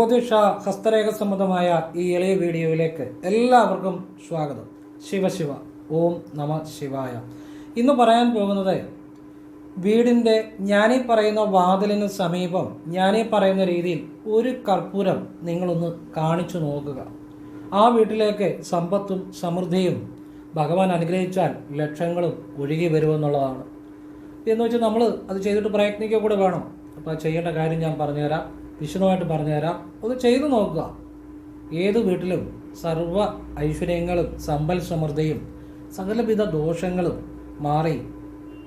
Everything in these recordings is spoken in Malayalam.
ജ്യോതിഷ ഹസ്തരേഖ സംബന്ധമായ ഈ എളിയ വീഡിയോയിലേക്ക് എല്ലാവർക്കും സ്വാഗതം. ശിവശിവ ഓം നമ ശിവായ. ഇന്ന് പറയാൻ പോകുന്നത് വീടിന്റെ ഞാനീ പറയുന്ന വാതിലിന് സമീപം ഞാനീ പറയുന്ന രീതിയിൽ ഒരു കർപ്പൂരം നിങ്ങളൊന്ന് കാണിച്ചു നോക്കുക. ആ വീട്ടിലേക്ക് സമ്പത്തും സമൃദ്ധിയും ഭഗവാൻ അനുഗ്രഹിച്ചാൽ ലക്ഷങ്ങളും ഒഴുകി വരുമെന്നുള്ളതാണ്. എന്ന് വെച്ചാൽ നമ്മൾ അത് ചെയ്തിട്ട് പ്രയത്നിക്കുക കൂടെ വേണം. അപ്പോൾ ചെയ്യേണ്ട കാര്യം ഞാൻ പറഞ്ഞുതരാം. വിശദമായിട്ട് പറഞ്ഞുതരാം. ഒന്ന് ചെയ്തു നോക്കുക. ഏത് വീട്ടിലും സർവ ഐശ്വര്യങ്ങളും സമ്പൽ സമൃദ്ധിയും സകലവിധ ദോഷങ്ങളും മാറി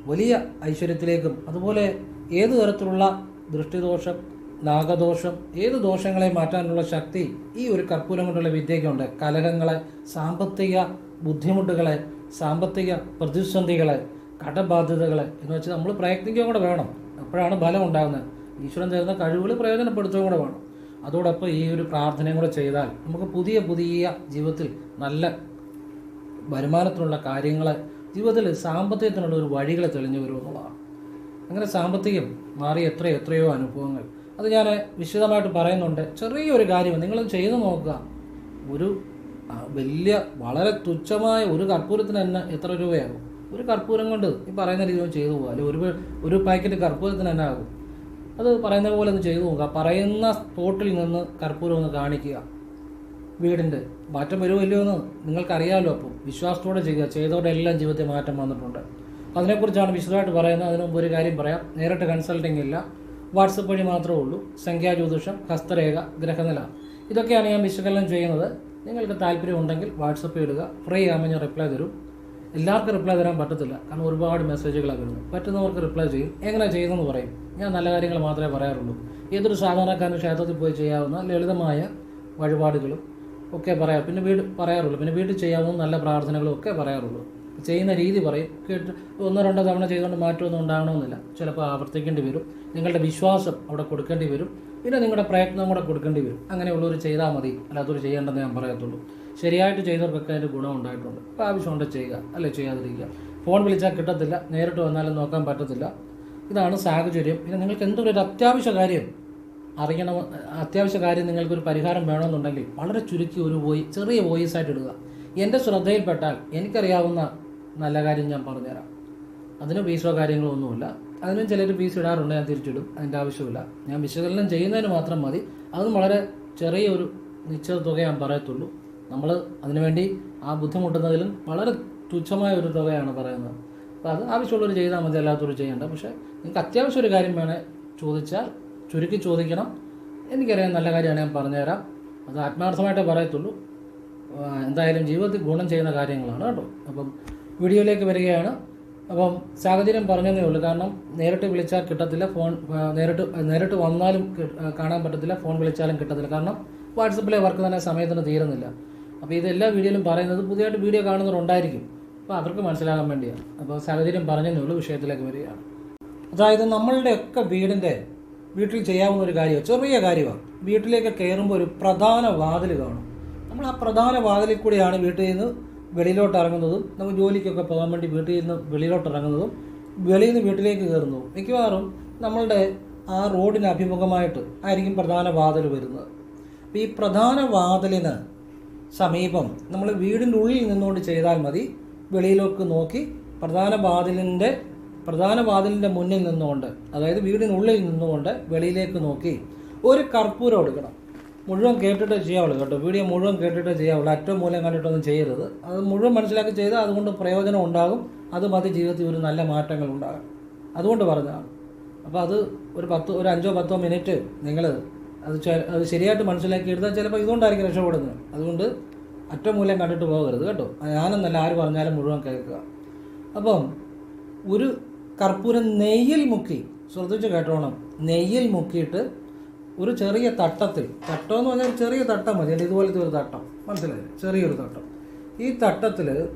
വലിയ ഐശ്വര്യത്തിലേക്കും അതുപോലെ ഏത് തരത്തിലുള്ള ദൃഷ്ടിദോഷം നാഗദോഷം ഏത് ദോഷങ്ങളെ മാറ്റാനുള്ള ശക്തി ഈ ഒരു കർപ്പൂരം കൊണ്ടുള്ള വിദ്യയ്ക്കുണ്ട്. കലഹങ്ങളെ സാമ്പത്തിക ബുദ്ധിമുട്ടുകളെ സാമ്പത്തിക പ്രതിസന്ധികളെ കടബാധ്യതകളെ എന്ന് വെച്ചാൽ നമ്മൾ പ്രയത്നിക്കുക കൂടെ വേണം. അപ്പോഴാണ് ഫലം ഉണ്ടാകുന്നത്. ഈശ്വരൻ തരുന്ന കഴിവുകൾ പ്രയോജനപ്പെടുത്തുക കൂടെ വേണം. അതോടൊപ്പം ഈ ഒരു പ്രാർത്ഥനയും കൂടെ ചെയ്താൽ നമുക്ക് പുതിയ പുതിയ ജീവിതത്തിൽ നല്ല വരുമാനത്തിനുള്ള കാര്യങ്ങൾ ജീവിതത്തിൽ സാമ്പത്തികത്തിനുള്ള ഒരു വഴികളെ തെളിഞ്ഞു വരും എന്നുള്ളതാണ്. അങ്ങനെ സാമ്പത്തികം മാറി എത്ര എത്രയോ അനുഭവങ്ങൾ. അത് ഞാൻ വിശദമായിട്ട് പറയുന്നുണ്ട്. ചെറിയൊരു കാര്യം നിങ്ങൾ ചെയ്തു നോക്കുക. ഒരു വലിയ വളരെ തുച്ഛമായ ഒരു കർപ്പൂരത്തിന് തന്നെ എത്ര രൂപയാകും? ഒരു കർപ്പൂരം കൊണ്ട് ഈ പറയുന്ന രീതിയിൽ ചെയ്തു പോകുക അല്ലെങ്കിൽ ഒരു ഒരു പാക്കറ്റ് കർപ്പൂരത്തിന് തന്നെ ആകും. അത് പറയുന്ന പോലെ ഒന്ന് ചെയ്തു നോക്കുക. പറയുന്ന സ്പോട്ടിൽ നിന്ന് കർപ്പൂരം ഒന്ന് കാണിക്കുക. വീടിന്റെ മാറ്റം വരുമോ ഇല്ലയോ എന്ന് നിങ്ങൾക്കറിയാമല്ലോ അപ്പോൾ. വിശ്വാസത്തോടെ ചെയ്യുക. ചെയ്തോടെ എല്ലാം ജീവിതത്തിൽ മാറ്റം വന്നിട്ടുണ്ട്. അതിനെക്കുറിച്ചാണ് വിശദമായിട്ട് പറയുന്നത്. അതിനു മുമ്പ് ഒരു കാര്യം പറയാം. നേരിട്ട് കൺസൾട്ടിംഗ് ഇല്ല. വാട്സപ്പ് വഴി മാത്രമേ ഉള്ളൂ. സംഖ്യാജ്യോതിഷം ഹസ്തരേഖ ഗ്രഹനില. ഇതൊക്കെയാണ് ഞാൻ വിശകലനം ചെയ്യുന്നത്. നിങ്ങൾക്ക് താല്പര്യം ഉണ്ടെങ്കിൽ വാട്സപ്പ് ഇടുക. ഫ്രീ ആകുമ്പോൾ ഞാൻ റിപ്ലൈ തരും. എല്ലാവർക്കും റിപ്ലൈ തരാൻ പറ്റത്തില്ല. കാരണം ഒരുപാട് മെസ്സേജുകളാണ് വരുന്നത് പറ്റുന്നവർക്ക് റിപ്ലൈ ചെയ്യും. എങ്ങനെ ചെയ്യുമെന്ന് പറയും. ഞാൻ നല്ല കാര്യങ്ങൾ മാത്രമേ പറയാറുള്ളൂ. ഏതൊരു സാധാരണക്കാരന് ക്ഷേത്രത്തിൽ പോയി ചെയ്യാവുന്ന ലളിതമായ വഴിപാടുകളും ഒക്കെ പറയാം. പിന്നെ വീട് പറയാറുള്ളൂ. പിന്നെ വീട്ടിൽ ചെയ്യാവുന്ന നല്ല പ്രാർത്ഥനകളും ഒക്കെ പറയാറുള്ളൂ. ചെയ്യുന്ന രീതി പറയും. കേട്ട് ഒന്നോ രണ്ടോ തവണ ചെയ്തുകൊണ്ട് മാറ്റമൊന്നും ഉണ്ടാകണമെന്നില്ല ചിലപ്പോൾ ആവർത്തിക്കേണ്ടി വരും. നിങ്ങളുടെ വിശ്വാസം അവിടെ കൊടുക്കേണ്ടി വരും. പിന്നെ നിങ്ങളുടെ പ്രയത്നം കൂടെ കൊടുക്കേണ്ടി വരും. അങ്ങനെയുള്ളവർ ചെയ്താൽ മതി. അല്ലാത്തവർ ചെയ്യേണ്ടെന്ന് ഞാൻ പറയത്തുള്ളൂ. ശരിയായിട്ട് ചെയ്തവർക്കൊക്കെ അതിന്റെ ഗുണം ഉണ്ടായിട്ടുണ്ട് അപ്പോൾ ആവശ്യമുണ്ട് ചെയ്യുക അല്ലെ ചെയ്യാതിരിക്കുക. ഫോൺ വിളിച്ചാൽ കിട്ടത്തില്ല നേരിട്ട് വന്നാലും നോക്കാൻ പറ്റത്തില്ല. ഇതാണ് സാഹചര്യം. പിന്നെ നിങ്ങൾക്ക് എന്തൊരു ഒരു അത്യാവശ്യ കാര്യം അറിയണം അത്യാവശ്യ കാര്യം നിങ്ങൾക്കൊരു പരിഹാരം വേണമെന്നുണ്ടെങ്കിൽ വളരെ ചുരുക്കി ഒരു വോയി ചെറിയ വോയിസ് ആയിട്ട് ഇടുക. എന്റെ ശ്രദ്ധയിൽപ്പെട്ടാൽ എനിക്കറിയാവുന്ന നല്ല കാര്യം ഞാൻ പറഞ്ഞുതരാം. അതിന് ഫീസോ കാര്യങ്ങളൊന്നുമില്ല അതിനും ചിലർ ഫീസ് ഇടാറുണ്ട് ഞാൻ തിരിച്ചിടും. അതിന്റെ ആവശ്യമില്ല ഞാൻ വിശകലനം ചെയ്യുന്നതിന് മാത്രം മതി. അതും വളരെ ചെറിയൊരു നിശ്ചിത തുക ഞാൻ പറയത്തുള്ളൂ. നമ്മൾ അതിനുവേണ്ടി ആ ബുദ്ധിമുട്ടുന്നതിലും വളരെ തുച്ഛമായ ഒരു തുകയാണ് പറയുന്നത്. അപ്പോൾ അത് ആവശ്യമുള്ളവർ ചെയ്താൽ മതി അല്ലാത്തവർ ചെയ്യേണ്ട. പക്ഷേ നിങ്ങൾക്ക് അത്യാവശ്യം ഒരു കാര്യം വേണേൽ ചോദിച്ചാൽ ചുരുക്കി ചോദിക്കണം. എനിക്കറിയാം നല്ല കാര്യമാണ് ഞാൻ പറഞ്ഞുതരാം. അത് ആത്മാർത്ഥമായിട്ടേ പറയത്തുള്ളൂ. എന്തായാലും ജീവിതത്തിൽ ഗുണം ചെയ്യുന്ന കാര്യങ്ങളാണ് കേട്ടോ. അപ്പം വീഡിയോയിലേക്ക് വരികയാണ്. അപ്പം സാഹചര്യം പറഞ്ഞതേ ഉള്ളൂ. കാരണം നേരിട്ട് വിളിച്ചാൽ കിട്ടത്തില്ല ഫോൺ നേരിട്ട് നേരിട്ട് വന്നാലും കാണാൻ പറ്റത്തില്ല ഫോൺ വിളിച്ചാലും കിട്ടത്തില്ല. കാരണം വാട്സപ്പിലെ വർക്ക് തന്നെ സമയത്തിന് തീരുന്നില്ല. അപ്പോൾ ഇത് എല്ലാ വീഡിയോയിലും പറയുന്നത് പുതിയതായിട്ട് വീഡിയോ കാണുന്നവരുണ്ടായിരിക്കും. അപ്പോൾ അവർക്ക് മനസ്സിലാകാൻ വേണ്ടിയാണ് അപ്പോൾ സാഹചര്യം പറഞ്ഞതേ ഉള്ളൂ വിഷയത്തിലേക്ക് വരികയാണ്. അതായത് നമ്മളുടെയൊക്കെ വീടിന്റെ വീട്ടിൽ ചെയ്യാവുന്ന ഒരു കാര്യമാണ് ചെറിയ കാര്യമാണ് വീട്ടിലേക്ക് കയറുമ്പോൾ ഒരു പ്രധാന വാതിൽ കാണും. നമ്മൾ ആ പ്രധാന വാതിലിൽ കൂടിയാണ് വീട്ടിൽ നിന്ന് വെളിയിലോട്ട് ഇറങ്ങുന്നതും നമുക്ക് ജോലിക്കൊക്കെ പോകാൻ വേണ്ടി വീട്ടിൽ നിന്ന് വെളിയിലോട്ട് ഇറങ്ങുന്നതും വെളിയിൽ നിന്ന് വീട്ടിലേക്ക് കയറുന്നതും. മിക്കവാറും നമ്മളുടെ ആ റോഡിന് അഭിമുഖമായിട്ട് ആയിരിക്കും പ്രധാന വാതിൽ വരുന്നത്. അപ്പോൾ ഈ പ്രധാന വാതിലിന് സമീപം നമ്മൾ വീടിന്റെ ഉള്ളിൽ നിന്നുകൊണ്ട് ചെയ്താൽ മതി. വെളിയിലേക്ക് നോക്കി പ്രധാന വാതിലിന്റെ പ്രധാന വാതിലിന്റെ മുന്നിൽ നിന്നുകൊണ്ട് അതായത് വീടിനുള്ളിൽ നിന്നുകൊണ്ട് വെളിയിലേക്ക് നോക്കി ഒരു കർപ്പൂരം എടുക്കണം. മുഴുവൻ കേട്ടിട്ട് ചെയ്യാവുള്ളൂ കേട്ടോ. വീഡിയോ മുഴുവൻ കേട്ടിട്ട് ചെയ്യാവുള്ളൂ. അറ്റവും മൂലം കണ്ടിട്ടൊന്നും ചെയ്യരുത്. അത് മുഴുവൻ മനസ്സിലാക്കി ചെയ്താൽ അതുകൊണ്ട് പ്രയോജനം ഉണ്ടാകും. അത് മതി ജീവിതത്തിൽ ഒരു നല്ല മാറ്റങ്ങൾ ഉണ്ടാകും അതുകൊണ്ട് പറഞ്ഞതാണ്. അപ്പോൾ അത് ഒരു പത്ത് ഒരു അഞ്ചോ പത്തോ മിനിറ്റ് നിങ്ങൾ അത് അത് ശരിയായിട്ട് മനസ്സിലാക്കി എടുത്താൽ ചിലപ്പോൾ ഇതുകൊണ്ടായിരിക്കും രക്ഷപ്പെടുന്നത്. അതുകൊണ്ട് അറ്റം മൂലം കണ്ടിട്ട് പോകരുത് കേട്ടോ. ഞാനെന്നല്ല ആര് പറഞ്ഞാലും മുഴുവൻ കേൾക്കുക. അപ്പം ഒരു കർപ്പൂരം നെയ്യിൽ മുക്കി ശ്രദ്ധിച്ച് കേട്ടോണം. നെയ്യിൽ മുക്കിയിട്ട് ഒരു ചെറിയ തട്ടത്തിൽ തട്ടം എന്ന് പറഞ്ഞാൽ ചെറിയ തട്ടം മതി. അല്ലെങ്കിൽ ഇതുപോലത്തെ ഒരു തട്ടം. മനസ്സിലായി ചെറിയൊരു തട്ടം. ഈ തട്ടത്തിൽ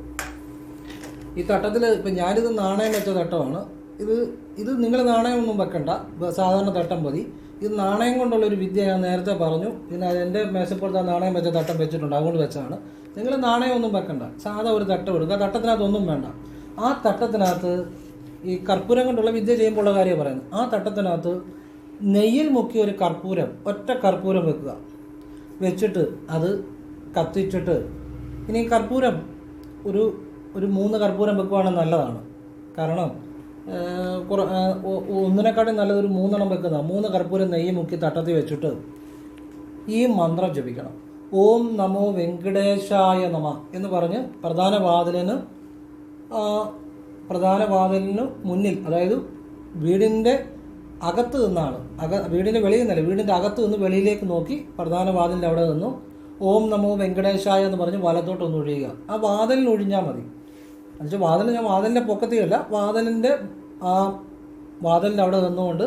ഈ തട്ടത്തിൽ ഇപ്പം ഞാനിത് നാണയം വെച്ച തട്ടമാണ്. ഇത് ഇത് നിങ്ങൾ നാണയമൊന്നും വെക്കണ്ട. സാധാരണ തട്ടം മതി. ഇത് നാണയം കൊണ്ടുള്ള ഒരു വിദ്യ ഞാൻ നേരത്തെ പറഞ്ഞു. പിന്നെ എന്റെ മേശപ്പുറത്ത് ആ നാണയം വെച്ച തട്ടം വെച്ചിട്ടുണ്ട്. അതുകൊണ്ട് വെച്ചാണ്. നിങ്ങൾ നാണയം ഒന്നും വെക്കണ്ട. സാധാ ഒരു തട്ടം എടുക്കുക. തട്ടത്തിനകത്തൊന്നും വേണ്ട. ആ തട്ടത്തിനകത്ത് ഈ കർപ്പൂരം കൊണ്ടുള്ള വിദ്യ ചെയ്യുമ്പോഴുള്ള കാര്യം പറയുന്നത്. ആ തട്ടത്തിനകത്ത് നെയ്യിൽ മുക്കിയ ഒരു കർപ്പൂരം ഒറ്റ കർപ്പൂരം വെക്കുക. വെച്ചിട്ട് അത് കത്തിച്ചിട്ട് ഇനി കർപ്പൂരം ഒരു ഒരു മൂന്ന് കർപ്പൂരം വെക്കുവാണെങ്കിൽ നല്ലതാണ്. കാരണം കുറ ഒന്നിനെക്കാട്ടും നല്ലതൊരു മൂന്നെണ്ണം വെക്കുന്ന മൂന്ന് കർപ്പൂരം നെയ്യ് മുക്കി തട്ടത്തിൽ വെച്ചിട്ട് ഈ മന്ത്രം ജപിക്കണം. ഓം നമോ വെങ്കടേശായ നമ എന്ന് പറഞ്ഞ് പ്രധാന വാതിലിന് പ്രധാന വാതിലിന് മുന്നിൽ അതായത് വീടിന്റെ അകത്ത് നിന്നാണ്. അക വീടിന്റെ വെളിയിൽ നിന്നല്ല വീടിന്റെ അകത്ത് നിന്ന് വെളിയിലേക്ക് നോക്കി പ്രധാന വാതിലിന്റെ അവിടെ നിന്നു ഓം നമോ വെങ്കടേശായ എന്ന് പറഞ്ഞ് വലത്തോട്ടൊന്ന് ഒഴിയുക. ആ വാതിലിന് ഒഴിഞ്ഞാൽ മതി. എന്നുവെച്ചാൽ വാതിൽ ഞാൻ വാതിലിന്റെ പൊക്കത്തിയല്ല വാതിലിന്റെ ആ വാതിലിന്റെ അവിടെ നിന്നുകൊണ്ട്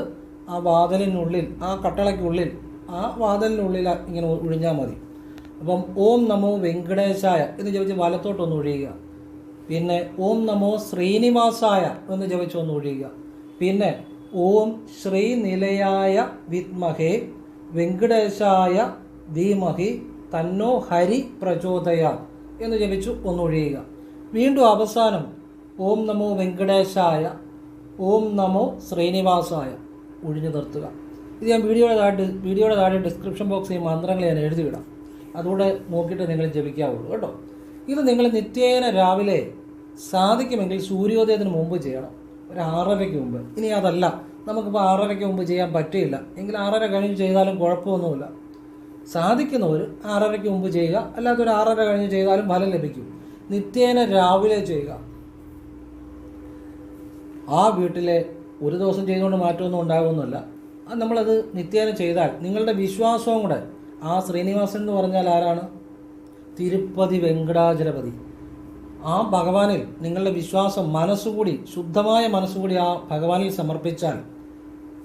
ആ വാതിലിനുള്ളിൽ ആ കട്ടളയ്ക്കുള്ളിൽ ആ വാതിലിനുള്ളിൽ ഇങ്ങനെ ഒഴിഞ്ഞാൽ മതി. അപ്പം ഓം നമോ വെങ്കടേശായ എന്ന് ജപിച്ച് വലത്തോട്ടൊന്ന് ഒഴിയുക. പിന്നെ ഓം നമോ ശ്രീനിവാസായ എന്ന് ജപിച്ചൊന്ന് ഒഴിയുക. പിന്നെ ഓം ശ്രീനിലയായ വിത്മഹേ വെങ്കടേശായ ധീമഹി തന്നോ ഹരി പ്രചോദയ എന്ന് ജപിച്ചു ഒന്നൊഴിയുക വീണ്ടും അവസാനം ഓം നമോ വെങ്കടേശായ ഓം നമോ ശ്രീനിവാസായ ഒഴിഞ്ഞു നിർത്തുക. ഇത് ഞാൻ വീഡിയോയുടെ താഴെ വീഡിയോയുടെ താഴെ ഡിസ്ക്രിപ്ഷൻ ബോക്സിൽ ഈ മന്ത്രങ്ങൾ ഞാൻ എഴുതിയിടാം. അതുകൂടെ നോക്കിയിട്ട് നിങ്ങൾ ജപിക്കാവുള്ളൂ കേട്ടോ. ഇത് നിങ്ങൾ നിത്യേന രാവിലെ സാധിക്കുമെങ്കിൽ സൂര്യോദയത്തിന് മുമ്പ് ചെയ്യണം. ഒരു ആറരയ്ക്ക് മുമ്പ്. ഇനി അതല്ല. നമുക്കിപ്പോൾ ആറരയ്ക്ക് മുമ്പ് ചെയ്യാൻ പറ്റില്ല എങ്കിൽ ആറര കഴിഞ്ഞ് ചെയ്താലും കുഴപ്പമൊന്നുമില്ല. സാധിക്കുന്നവർ ആറരയ്ക്ക് മുമ്പ് ചെയ്യുക. അല്ലാത്തൊരു ആറര കഴിഞ്ഞ് ചെയ്താലും ഫലം ലഭിക്കും. നിത്യേന രാവിലെ ചെയ്യുക. ആ വീട്ടിലെ ഒരു ദിവസം ചെയ്തുകൊണ്ട് മാറ്റമൊന്നും ഉണ്ടാകുമെന്നല്ല നമ്മളത് നിത്യേന ചെയ്താൽ നിങ്ങളുടെ വിശ്വാസവും കൂടെ ആ ശ്രീനിവാസൻ എന്ന് പറഞ്ഞാൽ ആരാണ്? തിരുപ്പതി വെങ്കടാചലപതി. ആ ഭഗവാനിൽ നിങ്ങളുടെ വിശ്വാസം മനസ്സുകൂടി ശുദ്ധമായ മനസ്സുകൂടി ആ ഭഗവാനിൽ സമർപ്പിച്ചാൽ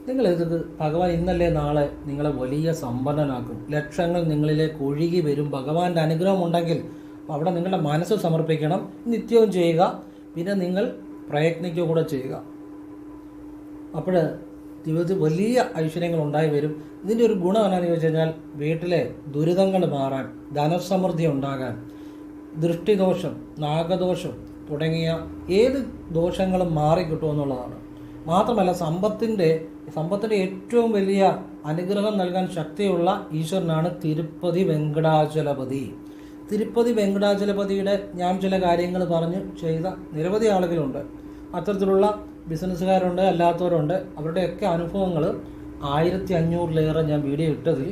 നിങ്ങൾ എഴുതുന്നത് ഭഗവാൻ ഇന്നല്ലേ നാളെ നിങ്ങളെ വലിയ സമ്പന്നനാക്കും. ലക്ഷങ്ങൾ നിങ്ങളിലേക്ക് ഒഴുകി വരും. ഭഗവാന്റെ അനുഗ്രഹം ഉണ്ടെങ്കിൽ അപ്പോൾ അവിടെ നിങ്ങളുടെ മനസ്സ് സമർപ്പിക്കണം. നിത്യവും ചെയ്യുക. പിന്നെ നിങ്ങൾ പ്രയത്നിക്കുക കൂടെ ചെയ്യുക. അപ്പോൾ ജീവിതത്തിൽ വലിയ ഐശ്വര്യങ്ങൾ ഉണ്ടായി വരും. ഇതിന്റെ ഒരു ഗുണം എന്നാന്ന് ചോദിച്ചു കഴിഞ്ഞാൽ വീട്ടിലെ ദുരിതങ്ങൾ മാറാൻ ധനസമൃദ്ധി ഉണ്ടാകാൻ ദൃഷ്ടിദോഷം നാഗദോഷം തുടങ്ങിയ ഏത് ദോഷങ്ങളും മാറിക്കിട്ടുമെന്നുള്ളതാണ് മാത്രമല്ല സമ്പത്തിന്റെ സമ്പത്തിന്റെ ഏറ്റവും വലിയ അനുഗ്രഹം നൽകാൻ ശക്തിയുള്ള ഈശ്വരനാണ് തിരുപ്പതി വെങ്കടാചലപതി. തിരുപ്പതി വെങ്കടാചലപതിയുടെ ഞാൻ ചില കാര്യങ്ങൾ പറഞ്ഞ് ചെയ്ത നിരവധി ആളുകളുണ്ട്. അത്തരത്തിലുള്ള ബിസിനസ്സുകാരുണ്ട് അല്ലാത്തവരുണ്ട്. അവരുടെയൊക്കെ അനുഭവങ്ങൾ ആയിരത്തി അഞ്ഞൂറിലേറെ ഞാൻ വീഡിയോ ഇട്ടതിൽ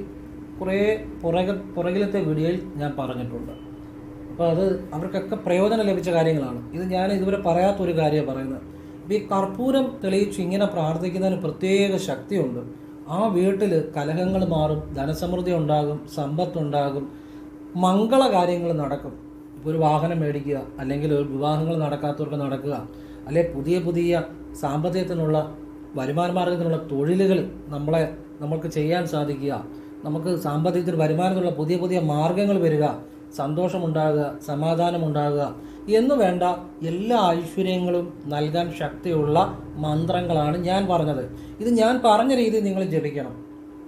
കുറേ പുറക പുറകിലത്തെ വീഡിയോയിൽ ഞാൻ പറഞ്ഞിട്ടുണ്ട്. അപ്പോൾ അത് അവർക്കൊക്കെ പ്രയോജനം ലഭിച്ച കാര്യങ്ങളാണ്. ഇത് ഞാൻ ഇതുവരെ പറയാത്തൊരു കാര്യമാണ് പറയുന്നത്. അപ്പോൾ ഈ കർപ്പൂരം തെളിയിച്ച് ഇങ്ങനെ പ്രാർത്ഥിക്കുന്നതിന് പ്രത്യേക ശക്തിയുണ്ട്. ആ വീട്ടിൽ കലഹങ്ങൾ മാറും ധനസമൃദ്ധി ഉണ്ടാകും സമ്പത്തുണ്ടാകും മംഗള കാര്യങ്ങൾ നടക്കും. ഇപ്പോൾ ഒരു വാഹനം മേടിക്കുക അല്ലെങ്കിൽ ഒരു വിവാഹങ്ങൾ നടക്കാത്തവർക്ക് നടക്കുക അല്ലെങ്കിൽ പുതിയ പുതിയ സാമ്പത്തികത്തിനുള്ള വരുമാന മാർഗത്തിനുള്ള തൊഴിലുകൾ നമ്മളെ നമുക്ക് ചെയ്യാൻ സാധിക്കുക നമുക്ക് സാമ്പത്തികത്തിന് വരുമാനത്തിനുള്ള പുതിയ പുതിയ മാർഗങ്ങൾ വരിക സന്തോഷമുണ്ടാകുക സമാധാനമുണ്ടാകുക എന്ന് വേണ്ട എല്ലാ ഐശ്വര്യങ്ങളും നൽകാൻ ശക്തിയുള്ള മന്ത്രങ്ങളാണ് ഞാൻ പറഞ്ഞത്. ഇത് ഞാൻ പറഞ്ഞ രീതിയിൽ നിങ്ങൾ ജപിക്കണം.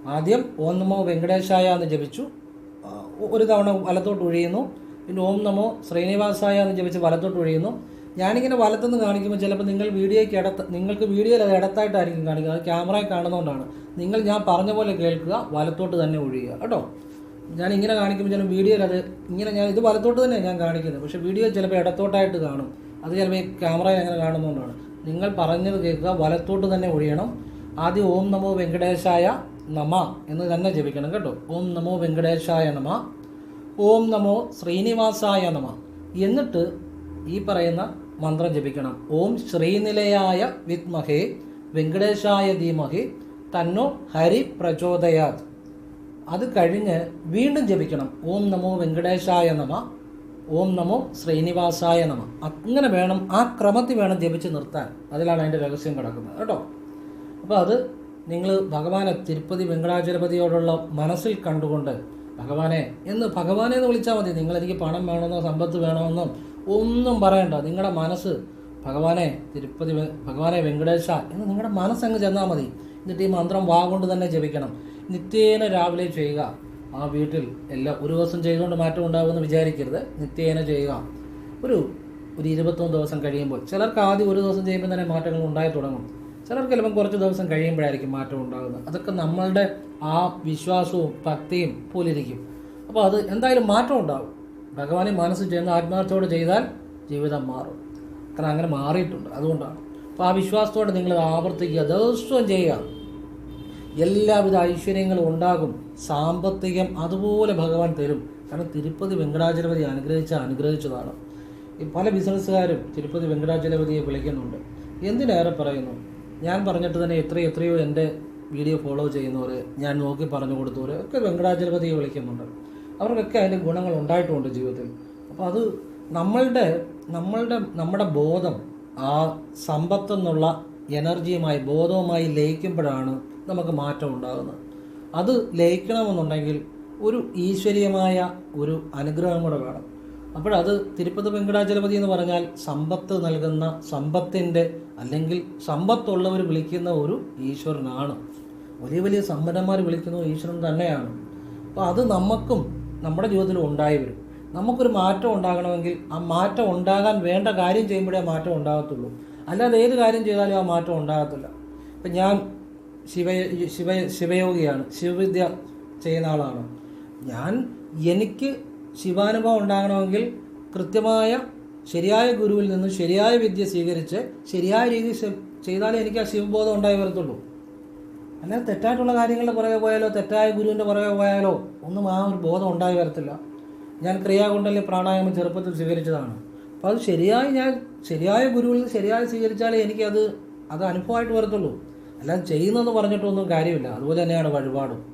ആദ്യം ഓം നമോ വെങ്കടേശായ എന്ന് ജപിച്ചു. ഒരു തവണ വലത്തോട്ട് ഒഴിയുന്നു. പിന്നെ ഓം നമോ ശ്രീനിവാസായ എന്ന് ജപിച്ച് വലത്തോട്ട് ഒഴിയുന്നു. ഞാനിങ്ങനെ വലത്തുനിന്ന് കാണിക്കുമ്പോൾ ചിലപ്പോൾ നിങ്ങൾ വീഡിയോയ്ക്ക് ഇടത്ത് നിങ്ങൾക്ക് വീഡിയോയിൽ അത് ഇടത്തായിട്ടായിരിക്കും കാണിക്കുക. അത് ക്യാമറയിൽ കാണുന്നതുകൊണ്ടാണ്. നിങ്ങൾ ഞാൻ പറഞ്ഞ പോലെ കേൾക്കുക വലത്തോട്ട് തന്നെ ഒഴിയുക. കേട്ടോ? ഞാൻ ഇങ്ങനെ കാണിക്കുമ്പോൾ ചില വീഡിയോയിൽ അത് ഇങ്ങനെ ഞാൻ ഇത് വലത്തോട്ട് തന്നെ ഞാൻ കാണിക്കുന്നത്. പക്ഷേ വീഡിയോ ചിലപ്പോൾ ഇടത്തോട്ടായിട്ട് കാണും. അത് ചിലപ്പോൾ ഈ ക്യാമറയിൽ അങ്ങനെ കാണുന്നതുകൊണ്ടാണ്. നിങ്ങൾ പറഞ്ഞത് കേൾക്കുക വലത്തോട്ട് തന്നെ ഒഴിയണം. ആദ്യം ഓം നമോ വെങ്കടേശായ നമ എന്ന് തന്നെ ജപിക്കണം കേട്ടോ. ഓം നമോ വെങ്കടേശായ നമ ഓം നമോ ശ്രീനിവാസായ നമ. എന്നിട്ട് ഈ പറയുന്ന മന്ത്രം ജപിക്കണം. ഓം ശ്രീനിലയായ വിത്മഹേ വെങ്കടേശായ ധീമഹി തന്നോ ഹരി പ്രചോദയാത്. അത് കഴിഞ്ഞ് വീണ്ടും ജപിക്കണം. ഓം നമോ വെങ്കടേശായ നമ ഓം നമോ ശ്രീനിവാസായ നമ. അങ്ങനെ വേണം ആ ക്രമത്തിൽ വേണം ജപിച്ച് നിർത്താൻ. അതിലാണ് അതിന്റെ രഹസ്യം കിടക്കുന്നത് കേട്ടോ. അപ്പോൾ അത് നിങ്ങൾ ഭഗവാനെ തിരുപ്പതി വെങ്കടാചലപതിയോടുള്ള മനസ്സിൽ കണ്ടുകൊണ്ട് ഭഗവാനെ എന്ന് ഭഗവാനെ എന്ന് വിളിച്ചാൽ മതി. നിങ്ങൾ എനിക്ക് പണം വേണമെന്നോ സമ്പത്ത് വേണമെന്നോ ഒന്നും പറയണ്ട. നിങ്ങളുടെ മനസ്സ് ഭഗവാനെ തിരുപ്പതി ഭഗവാനെ വെങ്കടേശ എന്ന് നിങ്ങളുടെ മനസ്സങ്ങ് ചെന്നാൽ മതി. എന്നിട്ട് ഈ മന്ത്രം വാ കൊണ്ട് തന്നെ ജപിക്കണം. നിത്യേന രാവിലെ ചെയ്യുക. ആ വീട്ടിൽ എല്ലാ ഒരു ദിവസം ചെയ്തുകൊണ്ട് മാറ്റം ഉണ്ടാകുമെന്ന് വിചാരിക്കരുത്. നിത്യേന ചെയ്യുക. ഒരു ഒരു ഇരുപത്തൊന്ന് ദിവസം കഴിയുമ്പോൾ ചിലർക്ക് ആദ്യം ഒരു ദിവസം ചെയ്യുമ്പോൾ തന്നെ മാറ്റങ്ങൾ ഉണ്ടായി തുടങ്ങും. ചിലർക്ക് ചിലപ്പം കുറച്ച് ദിവസം കഴിയുമ്പോഴായിരിക്കും മാറ്റം ഉണ്ടാകുന്നത്. അതൊക്കെ നമ്മളുടെ ആ വിശ്വാസവും ഭക്തിയും പോലിരിക്കും അപ്പോൾ അത് എന്തായാലും മാറ്റം ഉണ്ടാകും. ഭഗവാനെ മനസ്സ് ചെയ്യുന്ന ആത്മാർത്ഥത്തോടെ ചെയ്താൽ ജീവിതം മാറും. കാരണം അങ്ങനെ മാറിയിട്ടുണ്ട്. അതുകൊണ്ടാണ്. അപ്പോൾ ആ വിശ്വാസത്തോടെ നിങ്ങൾ ആവർത്തിക്കുക ദിവസവും ചെയ്യുക. എല്ലാവിധ ഐശ്വര്യങ്ങളും ഉണ്ടാകും. സാമ്പത്തികം അതുപോലെ ഭഗവാൻ തരും. കാരണം തിരുപ്പതി വെങ്കടാചലപതി അനുഗ്രഹിച്ച അനുഗ്രഹിച്ചതാണ്. ഈ പല ബിസിനസ്സുകാരും തിരുപ്പതി വെങ്കടാചലപതിയെ വിളിക്കുന്നുണ്ട്. എന്തിനേറെ പറയുന്നു? ഞാൻ പറഞ്ഞിട്ട് തന്നെ എത്രയോ എത്രയോ എന്റെ വീഡിയോ ഫോളോ ചെയ്യുന്നവർ ഞാൻ നോക്കി പറഞ്ഞു കൊടുത്തവർ ഒക്കെ വെങ്കടാചലപതിയെ വിളിക്കുന്നുണ്ട്. അവർക്കൊക്കെ അതിന്റെ ഗുണങ്ങൾ ഉണ്ടായിട്ടുമുണ്ട് ജീവിതത്തിൽ. അപ്പോൾ അത് നമ്മളുടെ നമ്മളുടെ നമ്മുടെ ബോധം ആ സമ്പത്തെന്നുള്ള എനർജിയുമായി ബോധവുമായി ലയിക്കുമ്പോഴാണ് നമുക്ക് മാറ്റം ഉണ്ടാകുന്നത്. അത് ലയിക്കണമെന്നുണ്ടെങ്കിൽ ഒരു ഈശ്വരീയമായ ഒരു അനുഗ്രഹം കൂടെ വേണം. അപ്പോഴത് തിരുപ്പതി വെങ്കടാചലപതി എന്ന് പറഞ്ഞാൽ സമ്പത്ത് നൽകുന്ന സമ്പത്തിന്റെ അല്ലെങ്കിൽ സമ്പത്തുള്ളവർ വിളിക്കുന്ന ഒരു ഈശ്വരനാണ്. വലിയ വലിയ സമ്പന്നന്മാർ വിളിക്കുന്ന ഈശ്വരൻ തന്നെയാണ്. അപ്പോൾ അത് നമുക്കും നമ്മുടെ ജീവിതത്തിൽ ഉണ്ടായി വരും. നമുക്കൊരു മാറ്റം ഉണ്ടാകണമെങ്കിൽ ആ മാറ്റം ഉണ്ടാകാൻ വേണ്ട കാര്യം ചെയ്യുമ്പോഴേ മാറ്റം ഉണ്ടാകത്തുള്ളൂ. അല്ലാതെ ഏത് കാര്യം ചെയ്താലും ആ മാറ്റം ഉണ്ടാകത്തില്ല. ഇപ്പം ഞാൻ ശിവ ശിവ ശിവയോഗിയാണ്. ശിവവിദ്യ ചെയ്യുന്ന ആളാണ്. ഞാൻ എനിക്ക് ശിവാനുഭവം ഉണ്ടാകണമെങ്കിൽ കൃത്യമായ ശരിയായ ഗുരുവിൽ നിന്ന് ശരിയായ വിദ്യ സ്വീകരിച്ച് ശരിയായ രീതിയിൽ ചെയ്താലേ എനിക്ക് ആ ശിവബോധം ഉണ്ടായി വരത്തുള്ളൂ. അല്ലാതെ തെറ്റായിട്ടുള്ള കാര്യങ്ങളുടെ പുറകെ പോയാലോ തെറ്റായ ഗുരുവിന്റെ പുറകെ പോയാലോ ഒന്നും ആ ഒരു ബോധം ഉണ്ടായി വരത്തില്ല. ഞാൻ ക്രിയാകുണ്ടല്ലേ പ്രാണായാമം ചെറുപ്പത്തിൽ സ്വീകരിച്ചതാണ്. അപ്പോൾ അത് ശരിയായി ഞാൻ ശരിയായ ഗുരുവിൽ നിന്ന് ശരിയായി സ്വീകരിച്ചാലേ എനിക്കത് അത് അനുഭവമായിട്ട് വരത്തുള്ളൂ. അല്ലാതെ ചെയ്യുന്നതെന്ന് പറഞ്ഞിട്ടൊന്നും കാര്യമില്ല. അതുപോലെ തന്നെയാണ് വഴിപാടും.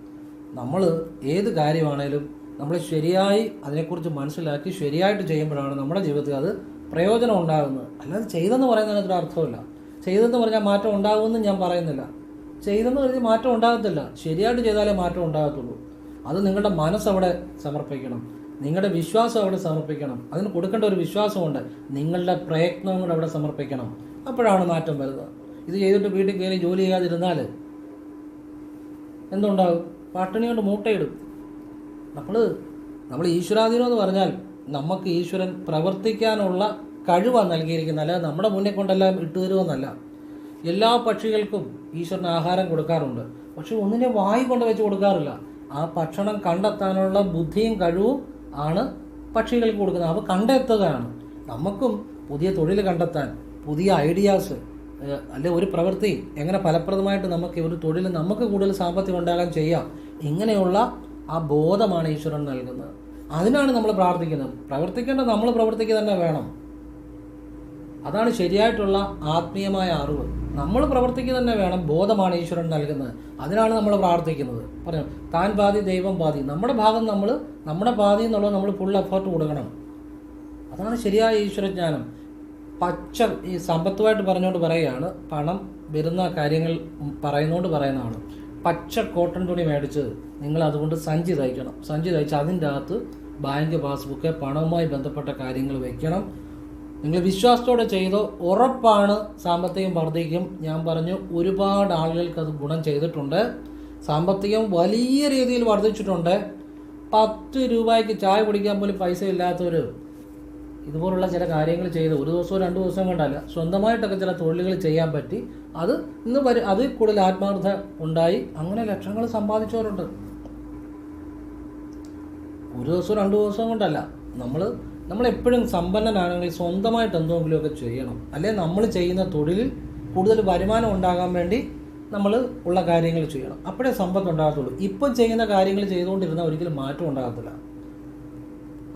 നമ്മൾ ഏത് കാര്യമാണേലും നമ്മൾ ശരിയായി അതിനെക്കുറിച്ച് മനസ്സിലാക്കി ശരിയായിട്ട് ചെയ്യുമ്പോഴാണ് നമ്മുടെ ജീവിതത്തിൽ അത് പ്രയോജനം ഉണ്ടാകുന്നത്. അല്ലാതെ ചെയ്തെന്ന് പറയുന്നതിന് ഒരു അർത്ഥമില്ല ചെയ്തെന്ന് പറഞ്ഞാൽ മാറ്റം ഉണ്ടാകുമെന്ന് ഞാൻ പറയുന്നില്ല. ചെയ്തെന്ന് പറഞ്ഞാൽ മാറ്റം ഉണ്ടാകത്തില്ല. ശരിയായിട്ട് ചെയ്താലേ മാറ്റം ഉണ്ടാകത്തുള്ളൂ. അത് നിങ്ങളുടെ മനസ്സവിടെ സമർപ്പിക്കണം. നിങ്ങളുടെ വിശ്വാസം അവിടെ സമർപ്പിക്കണം. അതിന് കൊടുക്കേണ്ട ഒരു വിശ്വാസമുണ്ട്. നിങ്ങളുടെ പ്രയത്നം കൂടെ അവിടെ സമർപ്പിക്കണം. അപ്പോഴാണ് മാറ്റം വരുന്നത്. ഇത് ചെയ്തിട്ട് വീട്ടിൽ കയറി ജോലി ചെയ്യാതിരുന്നാൽ എന്തുണ്ടാകും? പട്ടിണി കൊണ്ട് മൂട്ടയിടും. നമ്മൾ നമ്മൾ ഈശ്വരാധീനം എന്ന് പറഞ്ഞാൽ നമുക്ക് ഈശ്വരൻ പ്രവർത്തിക്കാനുള്ള കഴിവാണ് നൽകിയിരിക്കുന്നത്. അല്ലാതെ നമ്മുടെ മുന്നിൽ കൊണ്ടെല്ലാം ഇട്ടു തരുമെന്നല്ല. എല്ലാ പക്ഷികൾക്കും ഈശ്വരൻ ആഹാരം കൊടുക്കാറുണ്ട്. പക്ഷെ ഒന്നിനെ വായി കൊണ്ട് വെച്ച് കൊടുക്കാറില്ല. ആ ഭക്ഷണം കണ്ടെത്താനുള്ള ബുദ്ധിയും കഴിവും ആണ് പക്ഷികൾക്ക് കൊടുക്കുന്നത്. അവ കണ്ടെത്തുകയാണ്. നമുക്കും പുതിയ തൊഴിൽ കണ്ടെത്താൻ പുതിയ ഐഡിയാസ് അല്ലെ ഒരു പ്രവൃത്തി എങ്ങനെ ഫലപ്രദമായിട്ട് നമുക്ക് ഒരു തൊഴിൽ നമുക്ക് കൂടുതൽ സാമ്പത്തികം ഉണ്ടാകാൻ ചെയ്യാം. ഇങ്ങനെയുള്ള ആ ബോധമാണ് ഈശ്വരൻ നൽകുന്നത്. അതിനാണ് നമ്മൾ പ്രാർത്ഥിക്കുന്നത്. പ്രവർത്തിക്കേണ്ട നമ്മൾ പ്രവർത്തിക്കുക തന്നെ വേണം. അതാണ് ശരിയായിട്ടുള്ള ആത്മീയമായ അറിവ്. നമ്മൾ പ്രവർത്തിക്കുക തന്നെ വേണം. ബോധമാണ് ഈശ്വരൻ നൽകുന്നത്. അതിനാണ് നമ്മൾ പ്രാർത്ഥിക്കുന്നത്. പറഞ്ഞു താൻ പാതി ദൈവം പാതി. നമ്മുടെ ഭാഗം നമ്മൾ നമ്മുടെ പാതി എന്നുള്ളത് നമ്മൾ ഫുൾ എഫേർട്ട് കൊടുക്കണം. അതാണ് ശരിയായ ഈശ്വരജ്ഞാനം. പച്ച ഈ സമ്പത്തുമായിട്ട് പറഞ്ഞുകൊണ്ട് പറയുകയാണ്. പണം വരുന്ന കാര്യങ്ങൾ പറയുന്നതുകൊണ്ട് പറയുന്നതാണ്. പച്ച കോട്ടൺ തുണി മേടിച്ച് നിങ്ങൾ അതുകൊണ്ട് സഞ്ചി തയ്ക്കണം. സഞ്ചി തയ്ച്ച് അതിന്റെ അകത്ത് ബാങ്ക് പാസ്ബുക്ക് പണവുമായി ബന്ധപ്പെട്ട കാര്യങ്ങൾ വയ്ക്കണം നിങ്ങൾ വിശ്വാസത്തോടെ ചെയ്തോ ഉറപ്പാണ് സാമ്പത്തികം വർദ്ധിക്കും. ഞാൻ പറഞ്ഞു ഒരുപാട് ആളുകൾക്ക് അത് ഗുണം ചെയ്തിട്ടുണ്ട്. സാമ്പത്തികം വലിയ രീതിയിൽ വർദ്ധിച്ചിട്ടുണ്ട്. പത്ത് രൂപയ്ക്ക് ചായ കുടിക്കാൻ പോലും പൈസ ഇല്ലാത്തവർ ഇതുപോലുള്ള ചില കാര്യങ്ങൾ ചെയ്ത് ഒരു ദിവസവും രണ്ട് ദിവസവും കൊണ്ടല്ല. സ്വന്തമായിട്ടൊക്കെ ചില തൊഴിലുകൾ ചെയ്യാൻ പറ്റി. അത് ഇന്ന് വരെ അതിൽ കൂടുതൽ ആത്മാർത്ഥ ഉണ്ടായി. അങ്ങനെ ലക്ഷങ്ങൾ സമ്പാദിച്ചവരുണ്ട്. ഒരു ദിവസവും രണ്ട് ദിവസവും കൊണ്ടല്ല. നമ്മൾ നമ്മളെപ്പോഴും സമ്പന്നനാണെങ്കിൽ സ്വന്തമായിട്ട് എന്തെങ്കിലുമൊക്കെ ചെയ്യണം. അല്ലെങ്കിൽ നമ്മൾ ചെയ്യുന്ന തൊഴിലിൽ കൂടുതൽ വരുമാനം ഉണ്ടാകാൻ വേണ്ടി നമ്മൾ ഉള്ള കാര്യങ്ങൾ ചെയ്യണം. അപ്പോഴേ സമ്പത്ത് ഉണ്ടാകത്തുള്ളൂ. ഇപ്പം ചെയ്യുന്ന കാര്യങ്ങൾ ചെയ്തുകൊണ്ടിരുന്ന ഒരിക്കലും മാറ്റം ഉണ്ടാകത്തില്ല.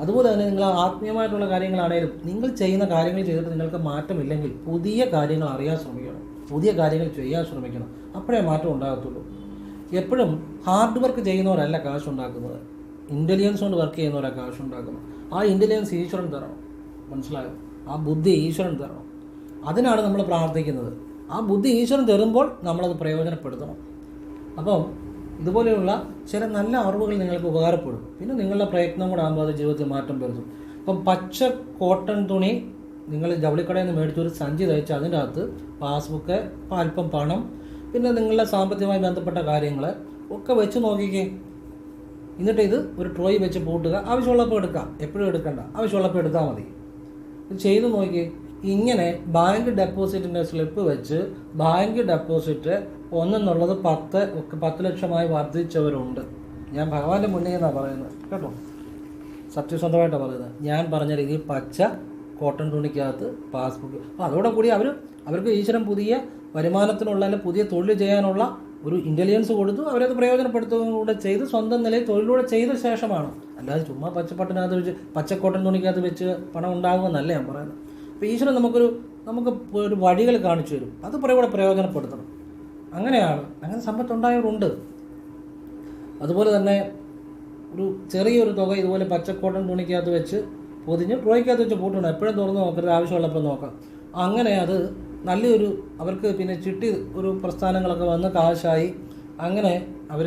അതുപോലെ തന്നെ നിങ്ങൾ ആത്മീയമായിട്ടുള്ള കാര്യങ്ങളാണേലും നിങ്ങൾ ചെയ്യുന്ന കാര്യങ്ങൾ ചെയ്തിട്ട് നിങ്ങൾക്ക് മാറ്റമില്ലെങ്കിൽ പുതിയ കാര്യങ്ങൾ അറിയാൻ ശ്രമിക്കണം. പുതിയ കാര്യങ്ങൾ ചെയ്യാൻ ശ്രമിക്കണം. അപ്പോഴേ മാറ്റം ഉണ്ടാകത്തുള്ളൂ. എപ്പോഴും ഹാർഡ് വർക്ക് ചെയ്യുന്നവരല്ല കാശ് ഉണ്ടാക്കുന്നത്. ഇന്റലിജൻസ് കൊണ്ട് വർക്ക് ചെയ്യുന്നവരാണ് കാശ് ഉണ്ടാക്കുന്നത്. ആ ഇന്റലിജൻസ് ഈശ്വരൻ തരണം. മനസ്സിലായോ? ആ ബുദ്ധി ഈശ്വരൻ തരണം. അതിനാണ് നമ്മൾ പ്രാർത്ഥിക്കുന്നത്. ആ ബുദ്ധി ഈശ്വരൻ തരുമ്പോൾ നമ്മളത് പ്രയോജനപ്പെടുത്തണം. അപ്പം ഇതുപോലെയുള്ള ചില നല്ല അറിവുകൾ നിങ്ങൾക്ക് ഉപകാരപ്പെടും. പിന്നെ നിങ്ങളുടെ പ്രയത്നം കൂടെ ആകുമ്പോൾ അത് ജീവിതത്തിൽ മാറ്റം വരുത്തും. അപ്പം പച്ച കോട്ടൺ തുണി നിങ്ങൾ ജവളിക്കടയിൽ നിന്ന് മേടിച്ച് ഒരു സഞ്ചി തയ്ച്ച് അതിന്റെ അകത്ത് പാസ്ബുക്ക് അല്പം പണം പിന്നെ നിങ്ങളുടെ സാമ്പത്തികമായി ബന്ധപ്പെട്ട കാര്യങ്ങൾ ഒക്കെ വെച്ച് നോക്കിക്കേ. എന്നിട്ട് ഇത് ഒരു ട്രോയ് വെച്ച് പൂട്ടുക. ആവശ്യമുള്ളപ്പോൾ എടുക്കാം. എപ്പോഴും എടുക്കണ്ട. ആവശ്യമുള്ളപ്പോൾ എടുത്താൽ മതി. ഇത് ചെയ്ത് നോക്കി ഇങ്ങനെ ബാങ്ക് ഡെപ്പോസിറ്റിന്റെ സ്ലിപ്പ് വെച്ച് ബാങ്ക് ഡെപ്പോസിറ്റ് ഒന്നെന്നുള്ളത് പത്ത് പത്ത് ലക്ഷമായി വർദ്ധിച്ചവരുണ്ട്. ഞാൻ ഭഗവാന്റെ മുന്നേ എന്നാണ് പറയുന്നത് കേട്ടോ? സത്യസന്ധമായിട്ടാണ് പറയുന്നത്. ഞാൻ പറഞ്ഞ രീതിയിൽ പച്ച കോട്ടൺ തുണിക്കകത്ത് പാസ്ബുക്ക്. അപ്പോൾ അതോടെ കൂടി അവർ അവർക്ക് ഈശ്വരൻ പുതിയ വരുമാനത്തിനുള്ള അല്ലെങ്കിൽ പുതിയ തൊഴിൽ ചെയ്യാനുള്ള ഒരു ഇന്റലിജൻസ് കൊടുത്തു അവരത് പ്രയോജനപ്പെടുത്തുകയും ചെയ്ത് സ്വന്തം നിലയിൽ തൊഴിലൂടെ ചെയ്ത ശേഷമാണ്. അല്ലാതെ ചുമ്മാ പച്ചപ്പട്ടിനകത്ത് വെച്ച് പച്ചക്കോട്ടൻ തുണിക്കകത്ത് വെച്ച് പണം ഉണ്ടാകുമെന്നല്ല ഞാൻ പറയുന്നത്. അപ്പോൾ ഈശ്വരൻ നമുക്കൊരു നമുക്ക് ഒരു വഴികൾ കാണിച്ചു തരും. അത് കുറേ കൂടെ പ്രയോജനപ്പെടുത്തണം. അങ്ങനെയാണ്. അങ്ങനെ സമ്പത്തുണ്ടായവരുണ്ട്. അതുപോലെ തന്നെ ഒരു ചെറിയൊരു തുക ഇതുപോലെ പച്ചക്കോട്ടൺ തുണിക്കകത്ത് വെച്ച് പൊതിഞ്ഞ് ട്രോയ്ക്കകത്ത് വെച്ച് പൂട്ടണം. എപ്പോഴും തുറന്ന് നോക്കരുത്. ആവശ്യമുള്ളപ്പോൾ നോക്കാം. അങ്ങനെ അത് നല്ലൊരു അവർക്ക് പിന്നെ ചിട്ടി ഒരു പ്രസ്ഥാനങ്ങളൊക്കെ വന്ന് കാശായി. അങ്ങനെ അവർ